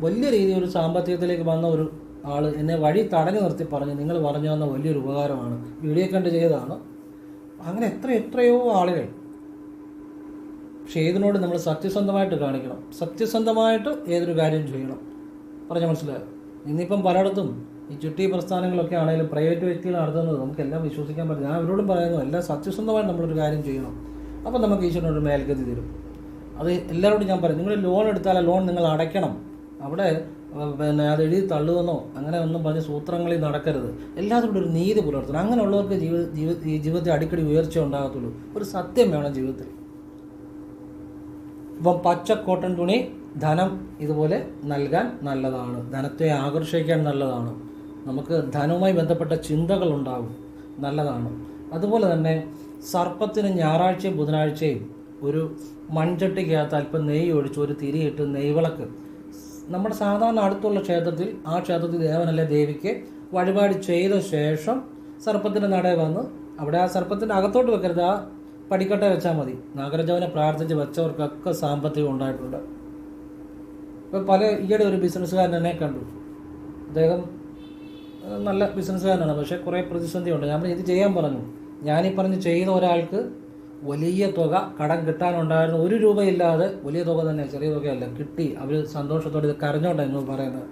വലിയ രീതിയിൽ ഒരു സാമ്പത്തികത്തിലേക്ക് വന്ന ഒരു ആൾ എന്നെ വഴി തടഞ്ഞു നിർത്തി പറഞ്ഞു. നിങ്ങൾ പറഞ്ഞു തന്ന വലിയൊരു ഉപകാരമാണ്. വീഡിയോ കണ്ട് ചെയ്തതാണ്. അങ്ങനെ എത്ര എത്രയോ ആളുകൾ പക്ഷേ ഏതിനോട് നമ്മൾ സത്യസന്ധമായിട്ട് കാണിക്കണം? സത്യസന്ധമായിട്ട് ഏതൊരു കാര്യം ചെയ്യണം? പറഞ്ഞ മനസ്സിലായോ? ഇന്നിപ്പം പലയിടത്തും ഈ ചുട്ടി പ്രസ്ഥാനങ്ങളൊക്കെ ആണെങ്കിലും പ്രൈവറ്റ് വ്യക്തികൾ നടത്തുന്നത് നമുക്കെല്ലാം വിശ്വസിക്കാൻ പറ്റില്ല ഞാൻ അവരോടും പറയുന്നു എല്ലാം സത്യസന്ധമായിട്ട് നമ്മളൊരു കാര്യം ചെയ്യണം. അപ്പം നമുക്ക് ഈശ്വരനോട് മേൽഗതി തരും. അത് എല്ലാവരോടും ഞാൻ പറയും നിങ്ങൾ ലോൺ എടുത്താൽ ലോൺ നിങ്ങൾ അടയ്ക്കണം. അവിടെ പിന്നെ അത് എഴുതി തള്ളുവെന്നോ അങ്ങനെ ഒന്നും പറഞ്ഞ് സൂത്രങ്ങളിൽ നടക്കരുത്. എല്ലാത്തിനും ഒരു നീതി പുലർത്തണം. അങ്ങനെയുള്ളവർക്ക് ജീവിത ജീവിതത്തിൽ അടിക്കടി ഉയർച്ച ഉണ്ടാകത്തുള്ളൂ. ഒരു സത്യം വേണം ജീവിതത്തിൽ. ഇപ്പം പച്ച കോട്ടൺ തുണി ധനം ഇതുപോലെ നൽകാൻ നല്ലതാണ്. ധനത്തെ ആകർഷിക്കാൻ നല്ലതാണ്. നമുക്ക് ധനവുമായി ബന്ധപ്പെട്ട ചിന്തകൾ ഉണ്ടാകും നല്ലതാണ്. അതുപോലെ തന്നെ സർപ്പത്തിന് ഞായറാഴ്ചയും ബുധനാഴ്ചയും ഒരു മൺചട്ടിക്കകത്ത് അല്പം നെയ്യ് ഒഴിച്ച് ഒരു തിരിയിട്ട് നെയ്വിളക്ക്. നമ്മുടെ സാധാരണ അടുത്തുള്ള ക്ഷേത്രത്തിൽ ആ ക്ഷേത്രത്തിൽ ദേവനല്ലേ ദേവിക്ക് വഴിപാട് ചെയ്ത ശേഷം സർപ്പത്തിന്റെ നടയിൽ വന്ന് അവിടെ ആ സർപ്പത്തിന്റെ അകത്തോട്ട് വെക്കരുത്. ആ പടിക്കട്ട വെച്ചാൽ മതി. നാഗരാജാവിനെ പ്രാർത്ഥിച്ച് വെച്ചവർക്കൊക്കെ സാമ്പത്തികം ഉണ്ടായിട്ടുണ്ട്. ഇപ്പം പല ഈയിടെ ഒരു ബിസിനസ്സുകാരൻ എന്നെ കണ്ടു. അദ്ദേഹം നല്ല ബിസിനസ്സുകാരനാണ്. പക്ഷേ കുറേ പ്രതിസന്ധിയുണ്ട്. ഞാൻ ഇത് ചെയ്യാൻ പറഞ്ഞു. ഞാനീ പറഞ്ഞ് ചെയ്ത ഒരാൾക്ക് വലിയ തുക കടം കിട്ടാനുണ്ടായിരുന്നു. ഒരു രൂപയില്ലാതെ വലിയ തുക തന്നെ ചെറിയ തുകയല്ല കിട്ടി. അവർ സന്തോഷത്തോടെ ഇത് കരഞ്ഞോണ്ടായിരുന്നു പറയുന്നത്.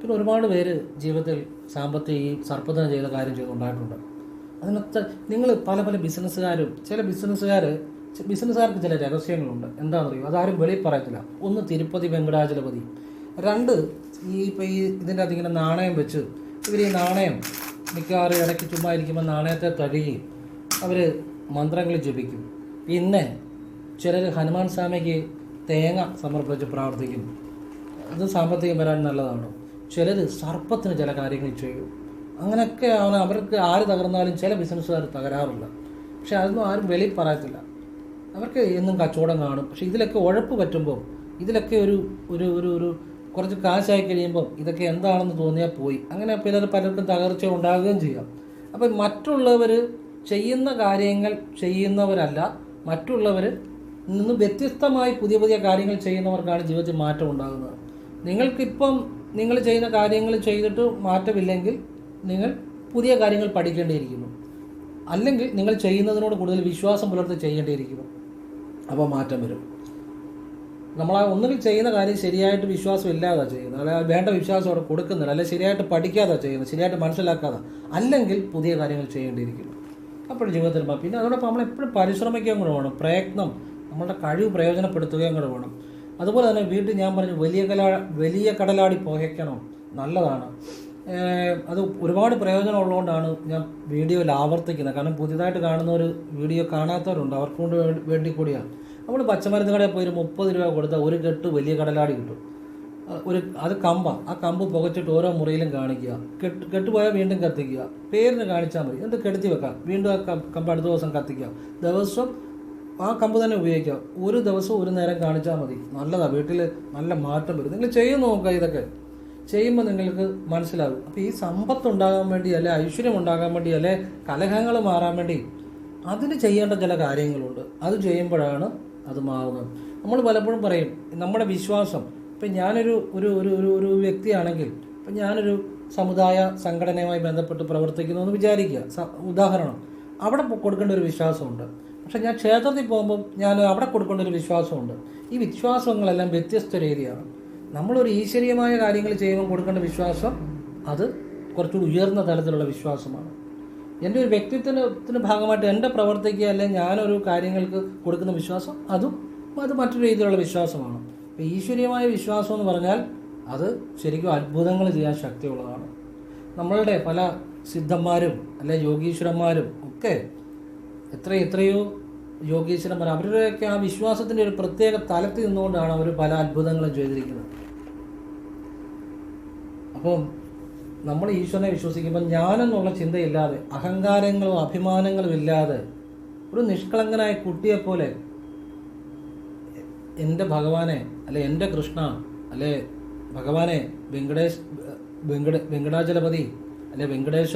പിന്നെ ഒരുപാട് പേര് ജീവിതത്തിൽ സാമ്പത്തിക ഈ സർപ്പത്തിന് ചെയ്ത കാര്യം ചെയ്തുണ്ടായിട്ടുണ്ട് അതിനൊക്കെ നിങ്ങൾ പല പല ബിസിനസ്സുകാരും ചില ബിസിനസ്സുകാർ ബിസിനസ്സുകാർക്ക് ചില രഹസ്യങ്ങളുണ്ട്. എന്താണെന്നറിയോ? അതാരും വെളിയിൽ പറയത്തില്ല. ഒന്ന് തിരുപ്പതി വെങ്കടാചലപതി. രണ്ട് ഈ ഇപ്പോൾ ഈ ഇതിന്റെ അകത്ത് ഇങ്ങനെ നാണയം വെച്ച് ഇവർ ഈ നാണയം മിക്കവാറും ഇടയ്ക്ക് ചുമ്മാ ഇരിക്കുമ്പോൾ നാണയത്തെ തഴുകി അവർ മന്ത്രങ്ങൾ ജപിക്കും. പിന്നെ ചിലർ ഹനുമാൻ സ്വാമിക്ക് തേങ്ങ സമർപ്പിച്ച് പ്രാർത്ഥിക്കും. അത് സാമ്പത്തികം വരാൻ നല്ലതാണ്. ചിലർ സർപ്പത്തിന് ചില കാര്യങ്ങൾ ചെയ്യും. അങ്ങനെയൊക്കെയാണ് അവർക്ക് ആര് തകർന്നാലും ചില ബിസിനസ്സുകാർ തകരാറില്ല പക്ഷെ അതൊന്നും ആരും വെളിയിൽ പറയത്തില്ല. അവർക്ക് എന്നും കച്ചവടം കാണും. പക്ഷെ ഇതിലൊക്കെ ഉഴപ്പ് പറ്റുമ്പോൾ ഇതിലൊക്കെ ഒരു ഒരു ഒരു ഒരു കുറച്ച് കാശായി കഴിയുമ്പോൾ ഇതൊക്കെ എന്താണെന്ന് തോന്നിയാൽ പോയി. അങ്ങനെ പലർ പലർക്കും തകർച്ച ഉണ്ടാകുകയും ചെയ്യാം. അപ്പം മറ്റുള്ളവർ ചെയ്യുന്ന കാര്യങ്ങൾ ചെയ്യുന്നവരല്ല മറ്റുള്ളവർ നിന്ന് വ്യത്യസ്തമായി പുതിയ പുതിയ കാര്യങ്ങൾ ചെയ്യുന്നവർക്കാണ് ജീവിതത്തിൽ മാറ്റം ഉണ്ടാകുന്നത്. നിങ്ങൾക്കിപ്പം നിങ്ങൾ ചെയ്യുന്ന കാര്യങ്ങൾ ചെയ്തിട്ട് മാറ്റമില്ലെങ്കിൽ നിങ്ങൾ പുതിയ കാര്യങ്ങൾ പഠിക്കേണ്ടിയിരിക്കുന്നു. അല്ലെങ്കിൽ നിങ്ങൾ ചെയ്യുന്നതിനോട് കൂടുതൽ വിശ്വാസം പുലർത്തി ചെയ്യേണ്ടിയിരിക്കുന്നു. അപ്പോൾ മാറ്റം വരും. നമ്മൾ ആ ഒന്നുകിൽ ചെയ്യുന്ന കാര്യം ശരിയായിട്ട് വിശ്വാസം ഇല്ലാതെ ചെയ്യുന്നത്. അല്ലെങ്കിൽ വേണ്ട വിശ്വാസം അവിടെ കൊടുക്കുന്നില്ല. അല്ലെങ്കിൽ ശരിയായിട്ട് പഠിക്കാതെ ചെയ്യുന്നത്. ശരിയായിട്ട് മനസ്സിലാക്കാതെ. അല്ലെങ്കിൽ പുതിയ കാര്യങ്ങൾ ചെയ്യേണ്ടിയിരിക്കുന്നു. അപ്പോൾ ജീവിതത്തിൽ പിന്നെ അതോടൊപ്പം നമ്മൾ എപ്പോഴും പരിശ്രമിക്കുകയും കൂടെ വേണം. പ്രയത്നം നമ്മളുടെ കഴിവ് പ്രയോജനപ്പെടുത്തുകയും കൂടെ വേണം. അതുപോലെ തന്നെ വീട്ടിൽ ഞാൻ പറഞ്ഞു വലിയ കലാ വലിയ കടലാടി പോഹയ്ക്കണം നല്ലതാണ്. അത് ഒരുപാട് പ്രയോജനം ഉള്ളതുകൊണ്ടാണ് ഞാൻ വീഡിയോയിൽ ആവർത്തിക്കുന്നത്. കാരണം പുതിയതായിട്ട് കാണുന്ന ഒരു വീഡിയോ കാണാത്തവരുണ്ട്. അവർക്ക് കൊണ്ട് വേണ്ടി കൂടിയാണ്. നമ്മൾ പച്ചമരുന്ന് കടയിൽ പോയി ഒരു മുപ്പത് രൂപ കൊടുത്താൽ ഒരു കെട്ട് വലിയ കടലാടി കിട്ടും. ഒരു അത് കമ്പ. ആ കമ്പ് പുകച്ചിട്ട് ഓരോ മുറിയിലും കാണിക്കുക. കെട്ട് കെട്ടുപോയാൽ വീണ്ടും കത്തിക്കുക. പേരിന് കാണിച്ചാൽ മതി. എന്ത് കെടുത്തി വെക്കാം. വീണ്ടും ആ കമ്പ അടുത്ത ദിവസം കത്തിക്കുക ദിവസം ആ കമ്പ് തന്നെ ഉപയോഗിക്കുക ഒരു ദിവസം ഒരു നേരം കാണിച്ചാൽ മതി. നല്ലതാണ് വീട്ടിൽ നല്ല മാറ്റം വരും. നിങ്ങൾ ചെയ്ത് നോക്കുക ഇതൊക്കെ? ചെയ്യുമ്പോൾ നിങ്ങൾക്ക് മനസ്സിലാകും. അപ്പോൾ ഈ സമ്പത്ത് ഉണ്ടാകാൻ വേണ്ടി അല്ലെ ഐശ്വര്യം ഉണ്ടാകാൻ വേണ്ടി അല്ലെ കലഹങ്ങൾ മാറാൻ വേണ്ടി അതിന് ചെയ്യേണ്ട ചില കാര്യങ്ങളുണ്ട്. അത് ചെയ്യുമ്പോഴാണ് അത് മാറുന്നത്. നമ്മൾ പലപ്പോഴും പറയും നമ്മുടെ വിശ്വാസം ഇപ്പം ഞാനൊരു ഒരു ഒരു ഒരു ഒരു വ്യക്തിയാണെങ്കിൽ ഇപ്പം ഞാനൊരു സമുദായ സംഘടനയുമായി ബന്ധപ്പെട്ട് പ്രവർത്തിക്കുന്നു എന്ന് വിചാരിക്കുക. ഉദാഹരണം അവിടെ കൊടുക്കേണ്ട ഒരു വിശ്വാസമുണ്ട്. പക്ഷേ ഞാൻ ക്ഷേത്രത്തിൽ പോകുമ്പോൾ ഞാൻ അവിടെ കൊടുക്കേണ്ട ഒരു വിശ്വാസമുണ്ട്. ഈ വിശ്വാസങ്ങളെല്ലാം വ്യത്യസ്ത രീതിയാണ്. നമ്മളൊരു ഈശ്വരീയമായ കാര്യങ്ങൾ ചെയ്യുമ്പോൾ കൊടുക്കേണ്ട വിശ്വാസം അത് കുറച്ചുകൂടി ഉയർന്ന തലത്തിലുള്ള വിശ്വാസമാണ്. എന്റെ ഒരു വ്യക്തിത്വത്തിന് ഭാഗമായിട്ട് എന്റെ പ്രവർത്തിക്കുക അല്ലെങ്കിൽ ഞാനൊരു കാര്യങ്ങൾക്ക് കൊടുക്കുന്ന വിശ്വാസം അതും അത് മറ്റൊരു രീതിയിലുള്ള വിശ്വാസമാണ്. അപ്പോൾ ഈശ്വരീയമായ വിശ്വാസം എന്ന് പറഞ്ഞാൽ അത് ശരിക്കും അത്ഭുതങ്ങൾ ചെയ്യാൻ ശക്തിയുള്ളതാണ്. നമ്മളുടെ പല സിദ്ധന്മാരും അല്ലെ യോഗീശ്വരന്മാരും ഒക്കെ എത്ര എത്രയോ യോഗീശ്വരന്മാർ അവരുടെയൊക്കെ ആ വിശ്വാസത്തിന്റെ ഒരു പ്രത്യേക തലത്തിൽ നിന്നുകൊണ്ടാണ് അവർ പല അത്ഭുതങ്ങളും ചെയ്തിരിക്കുന്നത്. അപ്പം നമ്മൾ ഈശ്വരനെ വിശ്വസിക്കുമ്പോൾ ഞാനെന്നുള്ള ചിന്തയില്ലാതെ അഹങ്കാരങ്ങളും അഭിമാനങ്ങളും ഇല്ലാതെ ഒരു നിഷ്കളങ്കനായ കുട്ടിയെപ്പോലെ എന്റെ ഭഗവാനെ അല്ലെ എന്റെ കൃഷ്ണ അല്ലെ ഭഗവാനെ വെങ്കടേഷ് വെങ്കട വെങ്കടാചലപതി അല്ലെ വെങ്കടേശ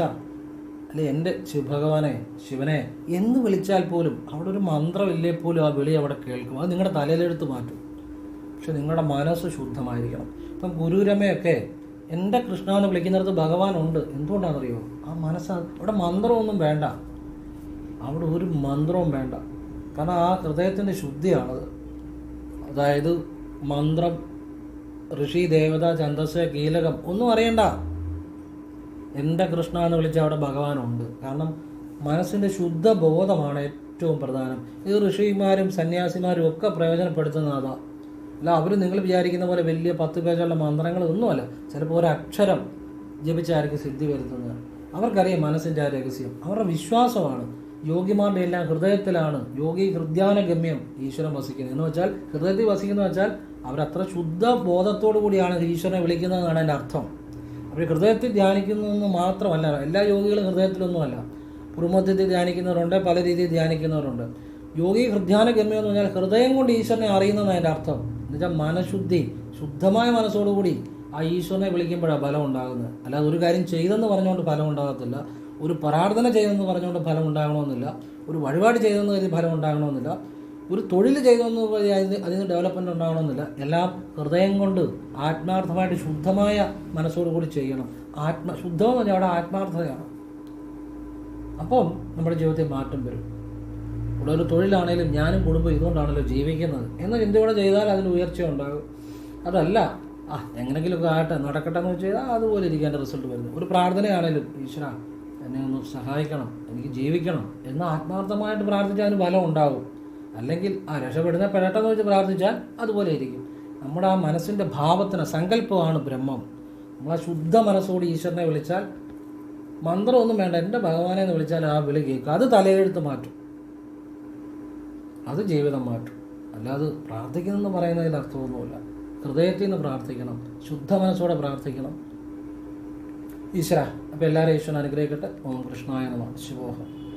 അല്ലെ എന്റെ ശിവഭഗവാനെ ശിവനെ എന്ന് വിളിച്ചാൽ പോലും അവിടെ ഒരു മന്ത്രമില്ലേ പോലും ആ വിളി അവിടെ കേൾക്കും. അത് നിങ്ങളുടെ തലയിലെടുത്ത് മാറ്റും. പക്ഷെ നിങ്ങളുടെ മനസ്സ് ശുദ്ധമായിരിക്കണം. ഇപ്പം ഗുരുരമയൊക്കെ എന്റെ കൃഷ്ണ എന്ന് വിളിക്കുന്നിടത്ത് ഭഗവാനുണ്ട് എന്തുകൊണ്ടാണെന്നറിയോ? ആ മനസ്സ് അവിടെ മന്ത്രമൊന്നും വേണ്ട. അവിടെ ഒരു മന്ത്രവും വേണ്ട. കാരണം ആ ഹൃദയത്തിന്റെ ശുദ്ധിയാണത്. അതായത് മന്ത്രം ഋഷി ദേവത ഛന്ദസ് കീലകം ഒന്നും അറിയണ്ട. എന്റെ കൃഷ്ണ എന്ന് വിളിച്ച അവിടെ ഭഗവാനുണ്ട്. കാരണം മനസ്സിന്റെ ശുദ്ധ ബോധമാണ് ഏറ്റവും പ്രധാനം. ഇത് ഋഷിമാരും സന്യാസിമാരും ഒക്കെ പ്രയോജനപ്പെടുത്തുന്നത് അതാ അല്ല അവർ നിങ്ങൾ വിചാരിക്കുന്ന പോലെ വലിയ പത്ത് പേജുള്ള മന്ത്രങ്ങളൊന്നുമല്ല ചിലപ്പോൾ ഒരക്ഷരം ജപിച്ചായിരിക്കും സിദ്ധി വരുത്തുന്നത്. അവർക്കറിയാം മനസ്സിന്റെ ആ രഹസ്യം അവരുടെ വിശ്വാസമാണ്. യോഗിമാരുടെ എല്ലാം ഹൃദയത്തിലാണ്. യോഗി ഹൃദ്യാന ഗമ്യം ഈശ്വരൻ വസിക്കുന്നത്. എന്ന് വെച്ചാൽ ഹൃദയത്തിൽ വസിക്കുന്നത് വെച്ചാൽ അവരത്ര ശുദ്ധ ബോധത്തോടു കൂടിയാണ് ഈശ്വരനെ വിളിക്കുന്നതെന്നാണ് എന്റെ അർത്ഥം. അവർ ഹൃദയത്തിൽ ധ്യാനിക്കുന്നതെന്ന് മാത്രമല്ല എല്ലാ യോഗികളും ഹൃദയത്തിലൊന്നുമല്ല. കുടുംബത്തിൽ ധ്യാനിക്കുന്നവരുണ്ട് പല രീതിയിൽ ധ്യാനിക്കുന്നവരുണ്ട്. യോഗി ഹൃദ്യാന ഗമ്യം എന്ന് പറഞ്ഞാൽ ഹൃദയം കൊണ്ട് ഈശ്വരനെ അറിയുന്നതാണ് അതിന്റെ അർത്ഥം. എന്നുവെച്ചാൽ മനഃശുദ്ധി ശുദ്ധമായ മനസ്സോടുകൂടി ആ ഈശ്വരനെ വിളിക്കുമ്പോഴാണ് ഫലം ഉണ്ടാകുന്നത്. അല്ലാതെ ഒരു കാര്യം ചെയ്തെന്ന് പറഞ്ഞുകൊണ്ട് ഫലം ഉണ്ടാകത്തില്ല ഒരു പ്രാർത്ഥന ചെയ്തെന്ന് പറഞ്ഞുകൊണ്ട് ഫലം ഉണ്ടാകണമെന്നില്ല ഒരു വഴിപാട് ചെയ്തെന്ന് കരുതി ഫലം ഉണ്ടാകണമെന്നില്ല ഒരു തൊഴിൽ ചെയ്തെന്ന് അതിന് ഡെവലപ്മെന്റ് ഉണ്ടാകണമെന്നില്ല. എല്ലാം ഹൃദയം കൊണ്ട് ആത്മാർത്ഥമായിട്ട് ശുദ്ധമായ മനസ്സോടുകൂടി ചെയ്യണം. ആത്മ ശുദ്ധമെന്ന് പറഞ്ഞാൽ അവിടെ ആത്മാർത്ഥതയാണ്. അപ്പം നമ്മുടെ ജീവിതത്തിൽ മാറ്റം വരും. ഇവിടെ ഒരു തൊഴിലാണേലും ഞാനും കുടുംബം ഇതുകൊണ്ടാണല്ലോ ജീവിക്കുന്നത്. എന്ന ചിന്തയോടെ ചെയ്താൽ അതിന് ഉയർച്ച ഉണ്ടാകും. അതല്ല. ആ എങ്ങനെങ്കിലുമൊക്കെ ആട്ടെ നടക്കട്ടെ എന്ന് വെച്ച് ചെയ്താൽ അതുപോലെ ഇരിക്കാൻ റിസൾട്ട് വരുന്നു ഒരു പ്രാർത്ഥനയാണേലും ഈശ്വര എന്നെ ഒന്ന് സഹായിക്കണം എനിക്ക് ജീവിക്കണം എന്ന് ആത്മാർത്ഥമായിട്ട് പ്രാർത്ഥിച്ചാൽ അതിന് ഫലം ഉണ്ടാകും. അല്ലെങ്കിൽ ആ രക്ഷപ്പെടുന്ന പെടട്ടെന്ന് വെച്ച് പ്രാർത്ഥിച്ചാൽ അതുപോലെ ഇരിക്കും. നമ്മുടെ ആ മനസ്സിന്റെ ഭാവത്തിന് സങ്കല്പമാണ് ബ്രഹ്മം. നമ്മൾ ആ ശുദ്ധ മനസ്സോട് ഈശ്വരനെ വിളിച്ചാൽ മന്ത്രമൊന്നും വേണ്ട എന്റെ ഭഗവാനെ എന്ന് വിളിച്ചാൽ ആ വിളി കേൾക്കുക അത് തലയെഴുത്ത് മാറ്റും. അത് ജീവിതം മാറ്റും. അല്ലാതെ പ്രാർത്ഥിക്കുന്നതെന്ന് പറയുന്നതിൽ അർത്ഥമൊന്നുമില്ല. ഹൃദയത്തിൽ നിന്ന് പ്രാർത്ഥിക്കണം. ശുദ്ധ മനസ്സോടെ പ്രാർത്ഥിക്കണം. ഈശ്വര അപ്പോൾ എല്ലാവരും ഈശ്വരൻ അനുഗ്രഹിക്കട്ടെ. ഓം കൃഷ്ണായ ശിവോഹം.